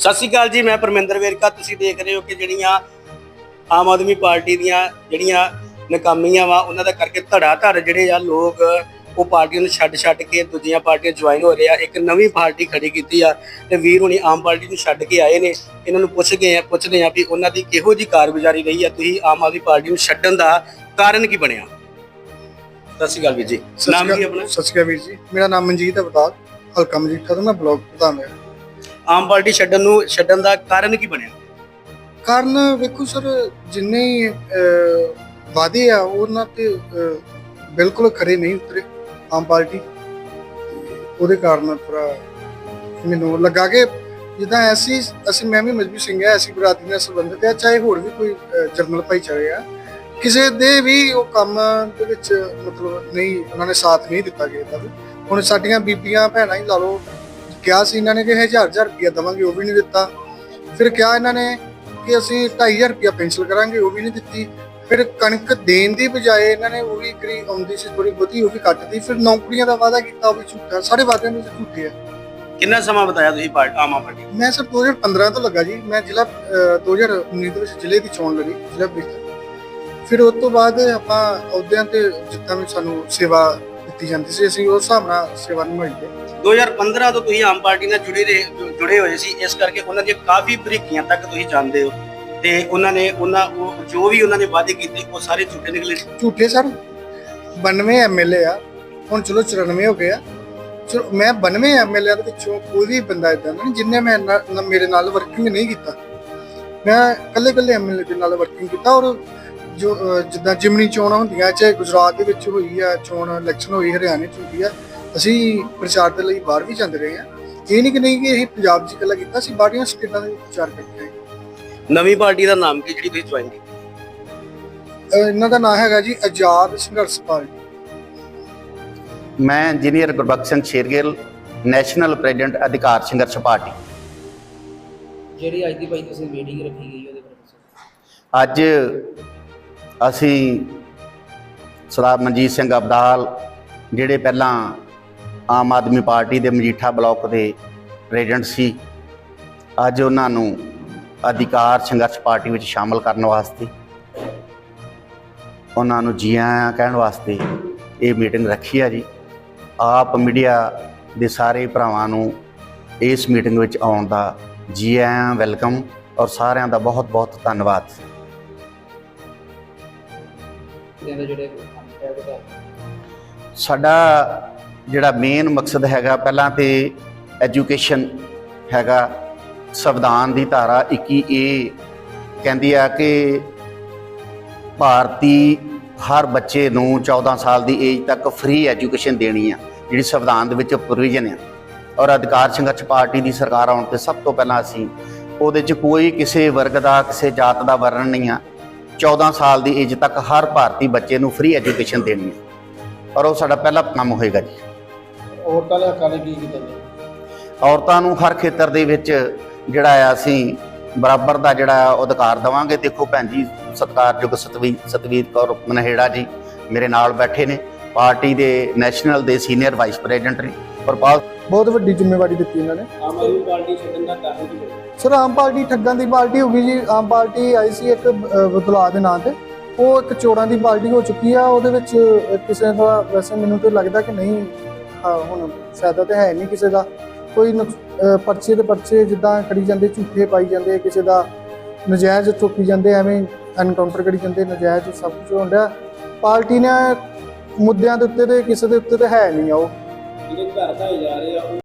ਸਤਿ ਸ਼੍ਰੀ ਅਕਾਲ ਜੀ ਮੈਂ ਪਰਮਿੰਦਰ ਵੇਰਕਾ। ਤੁਸੀਂ ਦੇਖ ਰਹੇ ਹੋ ਕਿ ਜਿਹੜੀਆਂ ਆਮ ਆਦਮੀ ਪਾਰਟੀ ਦੀਆਂ ਜਿਹੜੀਆਂ ਨਕਾਮੀਆਂ ਵਾ ਉਹਨਾਂ ਦਾ ਕਰਕੇ ਧੜਾ ਧੜ ਜਿਹੜੇ ਆ ਲੋਕ ਉਹ ਪਾਰਟੀਆਂ ਨੂੰ ਛੱਡ ਛੱਡ ਕੇ ਦੂਜੀਆਂ ਪਾਰਟੀਆਂ ਜੁਆਇਨ ਹੋ ਰਹੇ ਆ। ਇੱਕ ਨਵੀਂ ਪਾਰਟੀ ਖੜੀ ਕੀਤੀ ਆ ਤੇ ਵੀਰ ਹੁਣੀ ਆਮ ਪਾਰਟੀ ਨੂੰ ਛੱਡ ਕੇ ਆਏ ਨੇ। ਇਹਨਾਂ ਨੂੰ ਪੁੱਛ ਗਏ ਆ ਪੁੱਛਦੇ ਆ ਵੀ ਉਹਨਾਂ ਦੀ ਕਿਹੋ ਜੀ ਕਾਰਗੁਜ਼ਾਰੀ ਰਹੀ ਆ ਤੁਸੀਂ ਆਮ ਆਦਮੀ ਪਾਰਟੀ ਨੂੰ ਛੱਡਣ ਦਾ ਕਾਰਨ ਕੀ ਬਣਿਆ? ਸਤਿ ਸ਼੍ਰੀ ਅਕਾਲ ਵੀਰ ਜੀ। ਨਾਮ ਕੀ ਆਪਣਾ? ਸਤਿ ਸ਼੍ਰੀ ਅਕਾਲ ਵੀਰ ਜੀ। ਮੇਰਾ ਨਾਮ ਮਨਜੀਤ ਅਵਤਾਰ ਹਲਕਾ ਮਜੀਠਾ ਤੋਂ ਮੈਂ ਬਲੌਗ ਪ੍ਰਧਾਨ ਹਾਂ। ਆਮ ਪਾਰਟੀ ਛੱਡਣ ਨੂੰ ਛੱਡਣ ਦਾ ਕਾਰਨ ਕੀ ਬਣਿਆ? ਕਾਰਨ ਵੇਖੋ ਸਰ ਜਿੰਨੇ ਹੀ, ਅਹ, ਵਾਅਦੇ ਆ ਉਹਨਾਂ ਤੇ ਅਹ, ਬਿਲਕੁਲ ਖਰੇ ਨਹੀਂ ਉਤਰੇ ਆਮ ਪਾਰਟੀ। ਉਹਦੇ ਕਾਰਨ ਥੋੜਾ ਮੈਨੂੰ ਲੱਗਾ ਕਿ ਜਿੱਦਾਂ ਐਸੀ ਅਸੀਂ ਮੈਂ ਵੀ ਮਜਬੀ ਸਿੰਘ ਹੈ ਐਸੀ ਬਰਾਦਰੀ ਨਾਲ ਸੰਬੰਧਿਤ ਆ ਚਾਹੇ ਹੋਰ ਵੀ ਕੋਈ ਅਹ, ਜਰਨਲ ਭਾਈਚਾਰੇ ਆ। ਕਿਸੇ ਦੇ ਵੀ ਉਹ ਕੰਮ ਦੇ ਵਿੱਚ ਮਤਲਬ ਨਹੀਂ ਉਹਨਾਂ ਨੇ ਸਾਥ ਨਹੀਂ ਦਿੱਤਾ ਗਿਆ ਦਾ ਹੁਣ ਸਾਡੀਆਂ ਬੀਬੀਆਂ ਭੈਣਾਂ ਹੀ ਲਾ ਲਓ ਕਿਹਾ ਸੀ ਇਹਨਾਂ ਨੇ ਕਿ ਹਜ਼ਾਰ ਹਜ਼ਾਰ ਰੁਪਇਆ ਦਵਾਂਗੇ ਉਹ ਵੀ ਨਹੀਂ ਦਿੱਤਾ। ਫਿਰ ਕਿਹਾ ਇਹਨਾਂ ਨੇ ਕਿ ਅਸੀਂ 2500 ਰੁਪਇਆ ਪੈਨਸ਼ਨ ਕਰਾਂਗੇ ਉਹ ਵੀ ਨਹੀਂ ਦਿੱਤੀ। ਫਿਰ ਕਣਕ ਦੇਣ ਦੀ ਬਜਾਏ ਇਹਨਾਂ ਨੇ ਉਹ ਵੀ ਕਰੀ ਆਉਂਦੀ ਸੀ ਥੋੜੀ ਬਹੁਤੀ ਉਹ ਵੀ ਕੱਟਦੀ ਫਿਰ ਨੌਕਰੀਆਂ ਦਾ ਵਾਅਦਾ ਕੀਤਾ ਉਹ ਵੀ ਝੂਠਾ ਸਾਰੇ ਵਾਅਦਿਆਂ ਵਿੱਚ ਝੂਠੇ ਆ। ਕਿੰਨਾ ਸਮਾਂ ਬਤਾਇਆ ਤੁਸੀਂ ਪਾਰਟੀ ਆਮ ਆਦਮੀ ਪਾਰਟੀ ਮੈਂ ਸਰ 2015 ਤੋਂ ਲੱਗਾ ਜੀ। ਮੈਂ ਜ਼ਿਲ੍ਹਾ ਅਹ, 2019 ਦੇ ਵਿੱਚ ਜ਼ਿਲ੍ਹੇ ਦੀ ਚੋਣ ਲੜੀ ਜ਼ਿਲ੍ਹਾ ਪ੍ਰੀਸ਼ਦ ਫਿਰ ਉਸ ਤੋਂ ਬਾਅਦ ਆਪਾਂ ਅਹੁਦਿਆਂ ਤੇ ਜਿੱਦਾਂ ਵੀ ਸਾਨੂੰ ਸੇਵਾ ਦਿੱਤੀ ਜਾਂਦੀ ਸੀ ਅਸੀਂ ਉਸ ਹਿਸਾਬ ਨਾਲ ਸੇਵਾ ਨਿਭਾਈ ਹੈ। 2015 ਤੋਂ ਤੁਸੀਂ ਆਮ ਪਾਰਟੀ ਨਾਲ ਜੁੜੇ ਰਹੇ ਜੁੜੇ ਹੋਏ ਸੀ ਇਸ ਕਰਕੇ ਉਹਨਾਂ ਦੀਆਂ ਕਾਫੀ ਬਰੀਕੀਆਂ ਤੱਕ ਤੁਸੀਂ ਜਾਣਦੇ ਹੋ। ਤੇ ਉਹਨਾਂ ਨੇ ਉਹਨਾਂ ਉਹ ਜੋ ਵੀ ਉਹਨਾਂ ਨੇ ਵਾਅਦੇ ਕੀਤੇ ਉਹ ਸਾਰੇ ਝੂਠੇ ਨਿਕਲੇ ਝੂਠੇ ਸਰ 92 ਐਮਐਲਏ ਆ ਹੁਣ ਚਲੋ 94 ਹੋ ਗਏ ਆ। ਚਲੋ ਮੈਂ 92 ਐਮਐਲਏ ਦੇ ਵਿੱਚੋਂ ਕੋਈ ਵੀ ਬੰਦਾ ਇਦਾਂ ਦਾ ਨਹੀਂ ਜਿੰਨੇ ਮੈਂ ਮੇਰੇ ਨਾਲ ਵਰਕਿੰਗ ਨਹੀਂ ਕੀਤਾ। ਮੈਂ ਇਕੱਲੇ ਇਕੱਲੇ ਐਮਐਲਏ ਦੇ ਨਾਲ ਵਰਕਿੰਗ ਕੀਤਾ ਔਰ ਜੋ ਅਹ, ਜਿੱਦਾਂ ਜਿਮਨੀ ਚੋਣਾਂ ਹੁੰਦੀਆਂ ਚਾਹੇ ਗੁਜਰਾਤ ਦੇ ਵਿੱਚ ਹੋਈ ਆ ਚੋਣ ਇਲੈਕਸ਼ਨ ਹੋਈ ਹਰਿਆਣੇ ਚ ਹੋਈ ਆ। ਅਸੀਂ ਪ੍ਰਚਾਰ ਦੇ ਲਈ ਬਾਹਰ ਵੀ ਜਾਂਦੇ ਰਹੇ ਆ। ਇਹ ਨਹੀਂ ਕਿ ਨਹੀਂ ਕਿ ਅਸੀਂ ਪੰਜਾਬ 'ਚ ਇਕੱਲਾ ਕੀਤਾ ਅਸੀਂ ਬਾਹਰੀਆਂ ਸਟੇਟਾਂ ਦੇ ਵਿੱਚ ਪ੍ਰਚਾਰ ਕਰਦੇ ਹਾਂ ਨਵੀਂ ਪਾਰਟੀ ਦਾ ਨਾਮ ਕੀ ਜਿਹੜੀ ਤੁਸੀਂ ਜੁਆਇਨ ਕੀਤੀ? ਅਹ, ਇਹਨਾਂ ਦਾ ਨਾਮ ਹੈਗਾ ਜੀ ਆਜ਼ਾਦ ਸੰਘਰਸ਼ ਪਾਰਟੀ। ਮੈਂ engineer Gurbakhsh Singh Shergill national president Adhikar Sangharsh party. ਜਿਹੜੀ ਅੱਜ ਦੀ ਭਾਈ ਤੁਸੀਂ ਮੀਟਿੰਗ ਰੱਖੀ ਗਈ ਉਹਦੇ ਬਾਰੇ ਦੱਸੋ। ਅੱਜ ਅਸੀਂ ਸਰਦਾਰ ਮਨਜੀਤ ਸਿੰਘ ਅਬਦਾਲ, ਜਿਹੜੇ ਪਹਿਲਾਂ ਆਮ ਆਦਮੀ ਪਾਰਟੀ ਦੇ ਮਜੀਠਾ ਬਲਾਕ ਦੇ ਪ੍ਰੈਜ਼ੀਡੈਂਟ ਸੀ, ਅੱਜ ਉਹਨਾਂ ਨੂੰ ਅਧਿਕਾਰ ਸੰਘਰਸ਼ ਪਾਰਟੀ ਵਿੱਚ ਸ਼ਾਮਲ ਕਰਨ ਵਾਸਤੇ, ਉਹਨਾਂ ਨੂੰ ਜੀ ਆਇਆਂ ਕਹਿਣ ਵਾਸਤੇ ਇਹ ਮੀਟਿੰਗ ਰੱਖੀ ਆ ਜੀ। ਆਪ ਮੀਡੀਆ ਦੇ ਸਾਰੇ ਭਰਾਵਾਂ ਨੂੰ ਇਸ ਮੀਟਿੰਗ ਵਿੱਚ ਆਉਣ ਦਾ ਜੀ ਆਇਆਂ ਵੈਲਕਮ ਔਰ ਸਾਰਿਆਂ ਦਾ ਬਹੁਤ ਬਹੁਤ ਧੰਨਵਾਦ। ਇਹਦੇ ਦੇ ਜਿਹੜੇ ਕੰਮ ਹੈ ਸਾਡਾ ਜਿਹੜਾ ਮੇਨ ਮਕਸਦ ਹੈਗਾ, ਪਹਿਲਾਂ ਤੇ ਐਜੂਕੇਸ਼ਨ ਹੈਗਾ, ਸੰਵਿਧਾਨ ਦੀ ਧਾਰਾ 21 ਏ ਕਹਿੰਦੀ ਆ ਕਿ ਭਾਰਤੀ ਹਰ ਬੱਚੇ ਨੂੰ 14 ਸਾਲ ਦੀ ਏਜ ਤੱਕ ਫ੍ਰੀ ਐਜੂਕੇਸ਼ਨ ਦੇਣੀ ਆ, ਜਿਹੜੀ ਸੰਵਿਧਾਨ ਦੇ ਵਿੱਚ ਪ੍ਰੋਵੀਜ਼ਨ ਆ। ਔਰ ਅਧਿਕਾਰ ਸੰਘਰਸ਼ ਪਾਰਟੀ ਦੀ ਸਰਕਾਰ ਆਉਣ ਤੇ ਸਭ ਤੋਂ ਪਹਿਲਾਂ ਅਸੀਂ ਉਹਦੇ 'ਚ ਕੋਈ ਕਿਸੇ ਵਰਗ ਦਾ, ਕਿਸੇ ਜਾਤ ਦਾ ਵਰਣਨ ਨਹੀਂ ਆ। 14 ਸਾਲ ਦੀ ਏਜ ਤੱਕ ਹਰ ਭਾਰਤੀ ਬੱਚੇ ਨੂੰ ਫ੍ਰੀ ਐਜੂਕੇਸ਼ਨ ਦੇਣੀ ਹੈ। ਔਰ ਉਹ ਸਾਡਾ ਪਹਿਲਾ ਕੰਮ ਹੋਏਗਾ ਜੀ। ਔਰਤਾਂ ਦੇ ਹੱਕਾਂ ਲਈ ਕੀ ਕੀਤਾ ਜਾਵੇ ਔਰਤਾਂ ਨੂੰ ਹਰ ਖੇਤਰ ਦੇ ਵਿੱਚ ਜਿਹੜਾ ਆ ਅਸੀਂ ਬਰਾਬਰ ਦਾ ਜਿਹੜਾ ਉਹ ਅਧਿਕਾਰ ਦੇਵਾਂਗੇ। ਦੇਖੋ ਭੈਣ ਜੀ ਸਤਿਕਾਰਯੋਗ ਸਤਵੀ ਸਤਵੀਰ ਕੌਰ ਮਨਹੇੜਾ ਜੀ ਮੇਰੇ ਨਾਲ ਬੈਠੇ ਨੇ। ਪਾਰਟੀ ਦੇ ਨੈਸ਼ਨਲ ਦੇ ਸੀਨੀਅਰ ਵਾਈਸ ਪ੍ਰੈਜ਼ੀਡੈਂਟ ਨੇ। ਔਰ ਪਾਲ ਬਹੁਤ ਵੱਡੀ ਜ਼ਿੰਮੇਵਾਰੀ ਦਿੱਤੀ ਇਹਨਾਂ ਨੇ। ਆਮ ਆਦਮੀ ਪਾਰਟੀ ਛੱਡਣ ਦਾ ਕਾਰਨ ਕੀ ਬਣਿਆ ਸਰ ਆਮ ਪਾਰਟੀ ਠੱਗਾਂ ਦੀ ਪਾਰਟੀ ਹੋ ਗਈ ਜੀ। ਆਮ ਪਾਰਟੀ ਆਈ ਸੀ ਇੱਕ ਅਹ, ਬਦਲਾਅ ਦੇ ਨਾਂ ਤੇ। ਉਹ ਇੱਕ ਚੋਰਾਂ ਦੀ ਪਾਰਟੀ ਹੋ ਚੁੱਕੀ ਆ। ਉਹਦੇ ਵਿੱਚ ਕਿਸੇ ਦਾ ਵੈਸੇ ਮੈਨੂੰ ਤਾਂ ਲੱਗਦਾ ਕਿ ਨਹੀਂ ਹੁਣ ਫਾਇਦਾ ਤਾਂ ਹੈ ਨਹੀਂ ਕਿਸੇ ਦਾ। ਕੋਈ ਨੁਕਸ- ਪਰਚੇ ਦੇ ਪਰਚੇ ਜਿੱਦਾਂ ਕਰੀ ਜਾਂਦੇ ਝੂਠੇ ਪਾਈ ਜਾਂਦੇ ਕਿਸੇ ਦਾ ਨਜਾਇਜ਼ ਚੁੱਕੀ ਜਾਂਦੇ ਐਵੇਂ ਐਨਕਾਊਂਟਰ ਕਰੀ ਜਾਂਦੇ ਨਜਾਇਜ਼ ਸਭ ਕੁਝ ਹੁੰਦਾ ਪਾਰਟੀ ਨੇ ਮੁੱਦਿਆਂ ਦੇ ਉੱਤੇ ਤੇ ਕਿਸੇ ਦੇ ਉੱਤੇ ਤੇ ਹੈ ਨਹੀਂ ਉਹ। ਜਿਹੜੇ ਘਰ ਢਾਏ ਜਾ ਰਹੇ ਆ ਉਹ